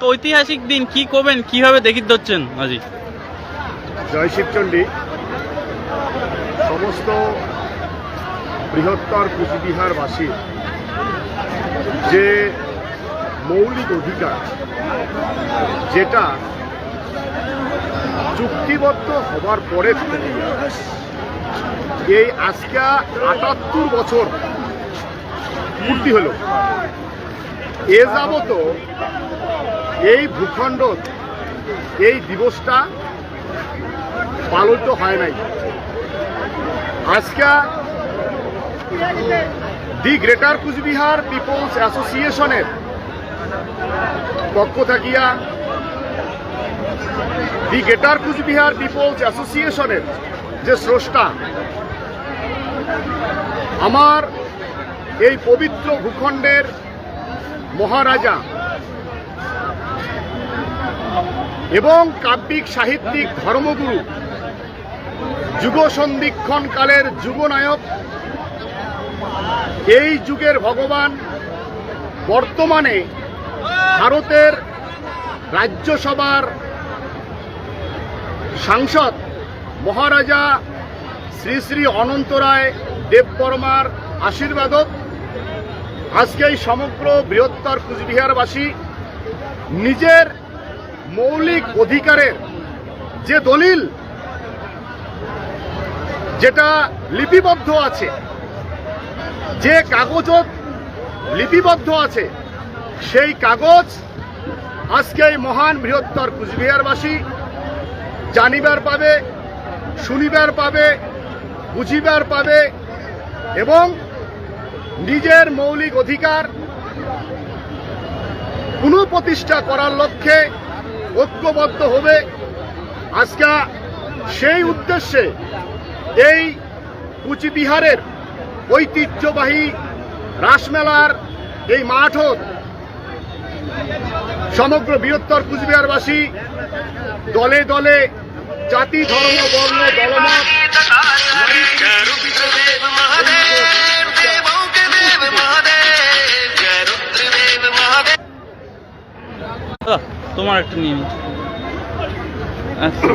ঐতিহাসিক দিন কি করবেন, কীভাবে দেখিত হচ্ছেন আজি? জয় শিবচণ্ডী সমস্ত বৃহত্তর কুচবিহারবাসীর যে মৌলিক অধিকার, যেটা চুক্তিবদ্ধ হবার পরে এই আজকে আটাত্তর বছর পূর্তি হলো। এ যাবত এই ভূখণ্ড, এই দিবসটা পালিত হয় নাই। আজকে দি গ্রেটার কুচবিহার পিপলস অ্যাসোসিয়েশনের পক্ষ থাকিয়া দি গ্রেটার কুচবিহার পিপলস অ্যাসোসিয়েশনের যে স্রষ্টা, আমার এই পবিত্র ভূখণ্ডের মহারাজা এবং কাব্যিক, সাহিত্যিক, ধর্মগুরু যুগ সন্ধিক্ষণ কালের যুগনায়ক এই যুগের ভগবান বর্তমানে ভারতের রাজ্যসভার সাংসদ মহারাজা শ্রী শ্রী অনন্ত রায় দেববর্মার আশীর্বাদক। আজকে এই সমগ্র বৃহত্তর কুচবিহারবাসী নিজের মৌলিক অধিকারের যে দলিল যেটা লিপিবদ্ধ আছে, যে কাগজত লিপিবদ্ধ আছে, সেই কাগজ আজকে এই মহান বৃহত্তর কুচবিহারবাসী জানিবার পাবে, শুনিবার পাবে, বুঝিবার পাবে এবং নিজের মৌলিক অধিকার পুনঃপ্রতিষ্ঠা করার লক্ষ্যে ঐক্যবদ্ধ হবে আজকে সেই উদ্দেশ্যে এই কুচবিহারের ঐতিহ্যবাহী রাসমেলার এই মাঠত সমগ্র বৃহত্তর কুচবিহারবাসী দলে দলে জাতি ধর্ম বর্ণ দলমত তোমার একটা নিয়ে আচ্ছা।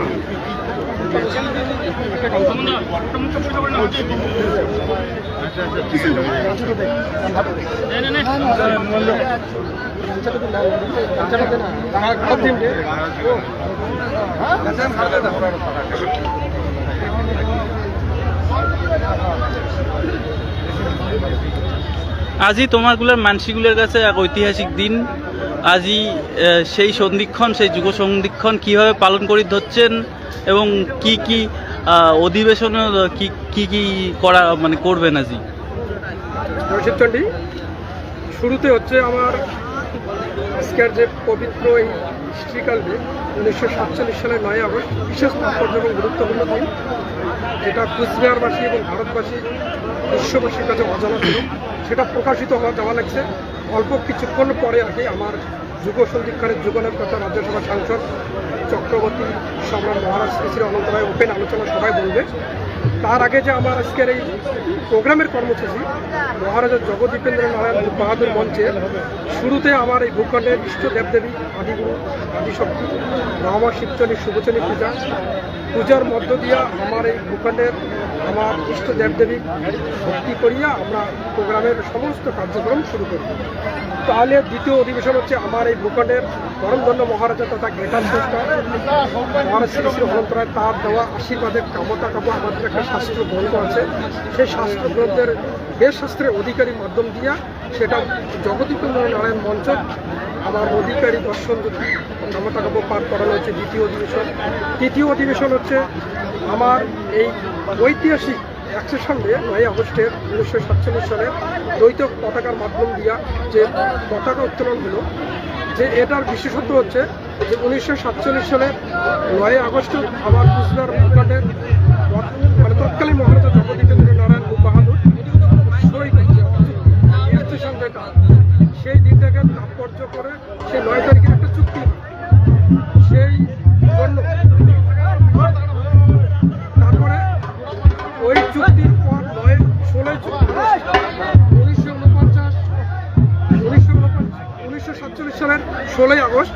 আজি তোমারগুলোর মানসিগুলোর কাছে এক ঐতিহাসিক দিন আজি সেই সন্ধিক্ষণ, সেই যুগ সন্ধিক্ষণ কীভাবে পালন করে ধরছেন এবং কি কি অধিবেশনে কি কি কি করা মানে করবেন আজি? শিবচণ্ডী শুরুতে হচ্ছে আমার আজকের যে পবিত্র এই হিস্ট্রিক্যাল ডে উনিশশো সাতচল্লিশ সালের নয় আগস্ট, বিশেষ তাৎপর্য এবং গুরুত্বপূর্ণ দিন, যেটা কুচবিহারবাসী এবং ভারতবাসী, বিশ্ববাসীর কাছে অজানা ছিল। সেটা প্রকাশিত হওয়া যাওয়া লাগছে। অল্প কিছুক্ষণ পরে আর কি আমার যুব সন্ধিক্ষণের যুগনের কথা রাজ্যসভা সাংসদ চক্রবর্তী সম্রাট মহারাজ শ্রী শ্রী অনন্ত রায় ওপেন আলোচনা সভায় বলবে। তার আগে যে আমার আজকের এই প্রোগ্রামের কর্মসূচি, মহারাজা জগদীপেন্দ্র নারায়ণ বাহাদুর মঞ্চে, শুরুতে আমার এই ভূখণ্ডের ইষ্ট দেবদেবী, আদিগুরু, আদিশক্তি মহামা শিবচনী শুভচনী পূজা। পূজার মধ্য দিয়া আমার এই ভূখণ্ডের আমার ইষ্ট দেবদেবী ভক্তি করিয়া আমরা প্রোগ্রামের সমস্ত কার্যক্রম শুরু করি। তাহলে দ্বিতীয় অধিবেশন হচ্ছে আমার এই ভূখণ্ডের পরমধন্য মহারাজা তথা গ্রেটার মহারাজ তার দেওয়া আশীর্বাদের কামতা কাবু আমাদের একটা শাস্ত্র গ্রন্থ আছে। সেই শাস্ত্র গ্রন্থের বেশ শাস্ত্রের অধিকারী মাধ্যম দিয়া সেটা জগদীপেন্দ্র নারায়ণ মঞ্চ আমার অধিকারী দর্শন কামতা কাব্য পাঠ করানো হচ্ছে দ্বিতীয় অধিবেশন। তৃতীয় অধিবেশন হচ্ছে আমার এই ঐতিহাসিক একশো সঙ্গে নয় আগস্টের উনিশশো সাতচল্লিশ সালের দ্বৈত পতাকার মাধ্যম দিয়া যে পতাকা উত্তোলন হলো যে এটার বিশেষত্ব হচ্ছে যে উনিশশো সাতচল্লিশ সালের নয় আগস্ট আমার কুচবিহার ভূখণ্ডের মানে তৎকালীন মহারাজা জগদীপেন্দ্র নারায়ণ বাহাদুর সেই দিনটাকে তাৎপর্য করে সেই নয় সাতচল্লিশ সালের ষোলোই আগস্ট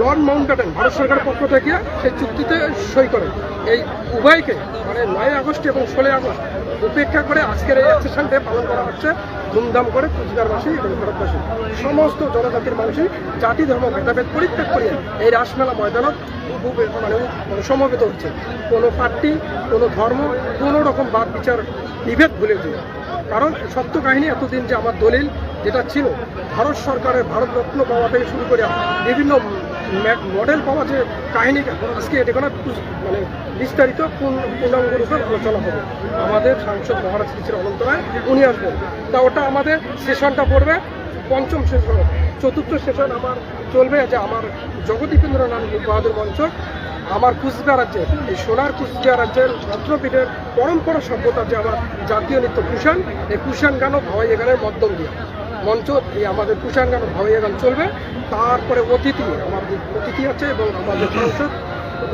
লর্ড মাউন্টব্যাটেন ভারত সরকারের পক্ষ থেকে সেই চুক্তিতে সই করে। এই উভয়কে মানে নয় আগস্ট এবং ষোলোই আগস্ট উপেক্ষা করে আজকের এই অ্যাসেশন ডে পালন করা হচ্ছে ধুমধাম করে কুচবিহারবাসী এবং ভারতবাসী। সমস্ত জনজাতির মানুষই জাতি, ধর্ম, ভেদাভেদ পরিত্যাগ করে এই রাসমেলা ময়দানত মানে মানে সমবেত হচ্ছে। কোনো পার্টি, কোনো ধর্ম, কোনো রকম বাদ বিচার বিভেদ ভুলে দিয়ে কারণ সত্য কাহিনী এতদিন যে আমার দলিল যেটা ছিল ভারত সরকারের ভারতরত্ন পাওয়া থেকে শুরু করে বিভিন্ন মডেল পাওয়া যে কাহিনীটা আজকে এটা কোনো মানে বিস্তারিত পূর্ণ- পূর্ণাঙ্গ রূপে আলোচনা হবে। আমাদের সাংসদ মহারাজ শ্রী অনন্ত রায়, উনি আসবেন। তা ওটা আমাদের সেশনটা পড়বে, পঞ্চম সেশন। চতুর্থ সেশন আমার চলবে যে আমার জগদীপেন্দ্র নাথ বাহাদুর মঞ্চ, আমার কুচবিহার রাজ্যের এই সোনার কুচবিহার রাজ্যের ভদ্রপীঠের পরম্পরা সভ্যতা যে আমার জাতীয় নৃত্য কুষাণ, এই কুষাণ গান ও এখানে মধ্যম দিয়ে। মঞ্চ এই আমাদের কুষাণ গান ও ভাওয়াইয়া গান চলবে। তারপরে অতিথি আমার অতিথি আছে এবং আমাদের সাংসদ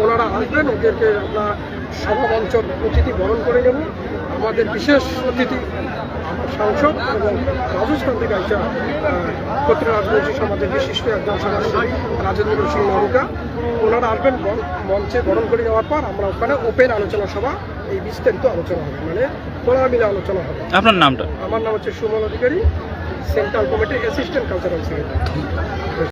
ওনারা আসবেন। ওদেরকে আমরা সভা মঞ্চ অতিথি বরণ করে নেব। আমাদের বিশেষ অতিথি সাংসদ এবং রাজস্থান থেকে একটা ক্ষত্র রাজবংশী সমাজের বিশিষ্ট একজন সমাজসেবী রাজেন্দ্র সিং নরুকা ওনারা আসবেন মঞ্চে বরণ করে যাওয়ার পর আমরা ওখানে ওপেন আলোচনা সভা এই বিস্তারিত আলোচনা হবে। মানে খোলামেলা আলোচনা হবে। আপনার নামটা? আমার নাম হচ্ছে সুমন অধিকারী। সেন্ট্রাল কমিটির অ্যাসিস্ট্যান্ট কালচারাল সেক্রেটারি